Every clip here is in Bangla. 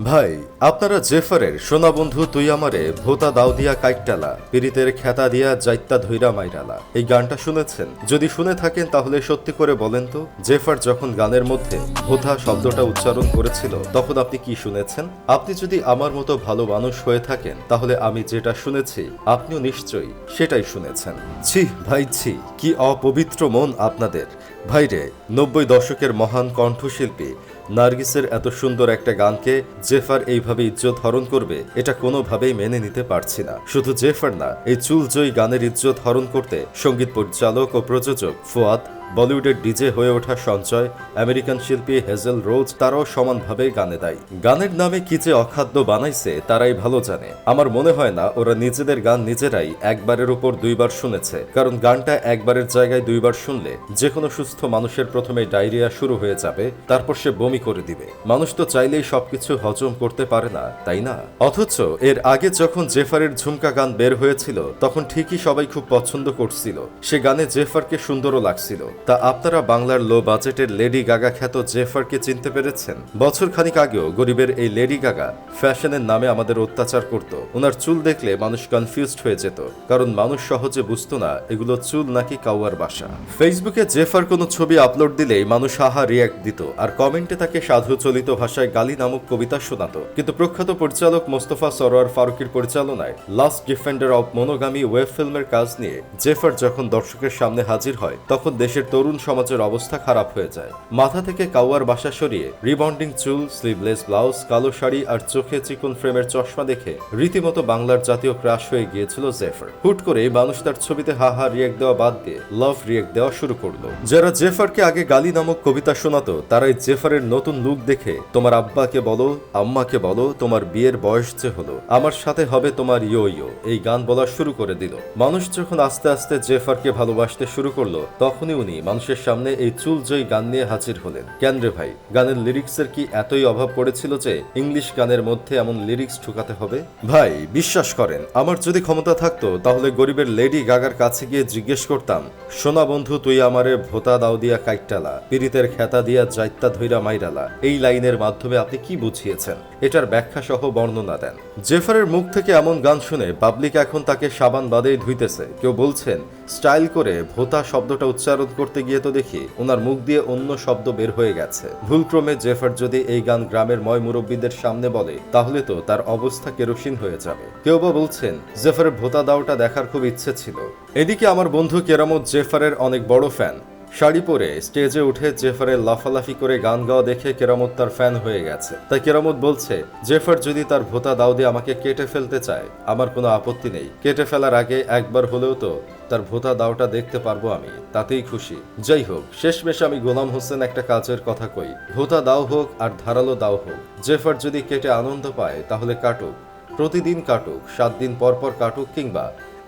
ভাই, আপনারা জেফারের সোনা বন্ধু তুই আমারে ভোতা দাও দিয়া কাইকটালা পীড়িতের খেতা দিয়া জাইত্তা ধৈরা মাইরালা। এই গানটা শুনেছেন? যদি শুনে থাকেন তাহলে সত্যি করে বলেন তো, জেফার যখন গানের মধ্যে ভোথা শব্দটা উচ্চারণ করেছিল, তখন আপনি কি শুনেছেন? আপনি যদি আমার মতো ভালো মানুষ হয়ে থাকেন, তাহলে আমি যেটা শুনেছি, আপনিও নিশ্চয়ই সেটাই শুনেছেন। ছি, ভাই, ছি, কি অপবিত্র মন আপনাদের। ভাইরে, নব্বই দশকের মহান কণ্ঠশিল্পী নার্গিসের এত সুন্দর একটা গানকে জেফার এইভাবে ইজ্জত হরণ করবে, এটা কোনোভাবেই মেনে নিতে পারছি না। শুধু জেফার না, এই চুলজয়ী গানের ইজ্জত হরণ করতে সংগীত পরিচালক ও প্রযোজক ফুয়াদ বলিউডের ডিজে হয়ে ওঠা সঞ্চয়, আমেরিকান শিল্পী হেজেল রোজ তারাও সমানভাবে গানে দেয়। গানের নামে কি যে অখাদ্য বানাইছে, তারাই ভালো জানে। আমার মনে হয় না, ওরা নিজেদের গান নিজেরাই একবারের উপর দুইবার শুনেছে। কারণ গানটা একবারের জায়গায় দুইবার শুনলে যে কোনো সুস্থ মানুষের প্রথমে ডায়রিয়া শুরু হয়ে যাবে, তারপর সে বমি করে দিবে। মানুষ তো চাইলেই সবকিছু হজম করতে পারে না, তাই না? অথচ এর আগে যখন জেফারের ঝুমকা গান বের হয়েছিল, তখন ঠিকই সবাই খুব পছন্দ করছিল। সে গানে জেফারকে সুন্দরও লাগছিল। তা আপনারা বাংলার লো বাজেটের লেডি গাগা খ্যাত জেফারকে চিনতে পেরেছেন? বছর খানিক আগেও গরিবের এই লেডি গাগা ফ্যাশনের নামে আমাদের অত্যাচার করত। ওনার চুল দেখলে মানুষ কনফিউজড হয়ে যেত, কারণ মানুষ সহজে বুঝতো না এগুলো চুল নাকি কাউয়ার বাসা। ফেসবুকে জেফার কোনো ছবি আপলোড দিলেই মানুষ আহা রিয়াক্ট দিত আর কমেন্টে তাকে সাধু চলিত ভাষায় গালি নামক কবিতা শোনাতো। কিন্তু প্রখ্যাত পরিচালক মোস্তফা সরোয়ার ফারুকের পরিচালনায় last defender of monogamy web ফিল্মের কাজ নিয়ে জেফার যখন দর্শকের সামনে হাজির হয়, তখন দেশের তরুণ সমাজের অবস্থা খারাপ হয়ে যায়। মাথা থেকে কাউয়ার বাসা সরিয়ে রিবন্ডিং চুল স্লিভলেস ব্লাউজ কালো শাড়ি আর চোখে চিকন ফ্রেমের চশমা দেখে রীতিমতো বাংলার জাতীয় ক্রাশ হয়ে গিয়েছিল জেফার। হুট করে মানুষ তার ছবিতে হা হা রিয়েক্ট দেওয়া বাদ দিয়ে লাভ রিয়েক্ট দেওয়া শুরু করল। যারা জেফারকে আগে গালি নামক কবিতা শোনাতো, তারাই জেফারের নতুন লুক দেখে, তোমার আব্বাকে বলো, আম্মাকে বলো, তোমার বিয়ের বয়স যে হলো, আমার সাথে হবে তোমার ইয়ো ইয়ো এই গান বলা শুরু করে দিল। মানুষ যখন আস্তে আস্তে জেফারকে ভালোবাসতে শুরু করল, তখনই উনি মানুষের সামনে এই চুলজয়ী গান নিয়ে হাজির হলেন। কেন ভাই, গানের লিরিক্সের কি এতই অভাব পড়েছিল যে ইংলিশ গানের মধ্যে এমন লিরিক্স ঢুকাতে হবে? ভাই, বিশ্বাস করেন, আমার যদি ক্ষমতা থাকতো, তাহলে গরিবের লেডি গাগার কাছে গিয়ে জিজ্ঞেস করতাম, সোনা বন্ধু, তুই আমারে ভোতা দাও দিয়া কাইটালা পীড়িতের খেতা দিয়া জাইত্তা ধৈরা মাইরালা, এই লাইনের মাধ্যমে আপনি কি বুঝিয়েছেন? এটার ব্যাখ্যা সহ বর্ণনা দেন। জেফারের মুখ থেকে এমন গান শুনে পাবলিক এখন তাকে সাবান বাদেই ধুইতেছে। কেউ বলছেন, স্টাইল করে ভোতা শব্দটা উচ্চারণ করতে গিয়ে তো দেখি ওনার মুখ দিয়ে অন্য শব্দ বের হয়ে গেছে। ভুলক্রমে জেফার যদি এই গান গ্রামের ময় মুরব্বীদের সামনে বলে, তাহলে তো তার অবস্থা কেরোসিন হয়ে যাবে। কেউ বা বলছেন, জেফারের ভোতা দাওটা দেখার খুব ইচ্ছে ছিল। এদিকে আমার বন্ধু কেরামত জেফারের অনেক বড় ফ্যান শাড়ি পরে স্টেজে উঠে জেফারের লাফালাফি করে গান গাওয়া দেখে কেরামত তার ফ্যান হয়ে গেছে। তাই কেরামত বলছে, জেফার যদি তার ভোতা দাও দিয়ে আমাকে কেটে ফেলতে চায়, আমার কোনো আপত্তি নেই। কেটে ফেলার আগে একবার হলেও তো তার ভোতা দাওটা দেখতে পারব আমি, তাতেই খুশি। যাই হোক, শেষমেশ আমি গোলাম হোসেন একটা কাজের কথা কই। ভোতা দাও হোক আর ধারালো দাও হোক। জেফার যদি কেটে আনন্দ পায়, তাহলে কাটুক। প্রতিদিন কাটুক, সাত দিন পর পর কাটুক কিংবা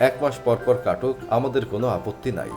এক মাস পর পর কাটুক, আমাদের কোনো আপত্তি নাই।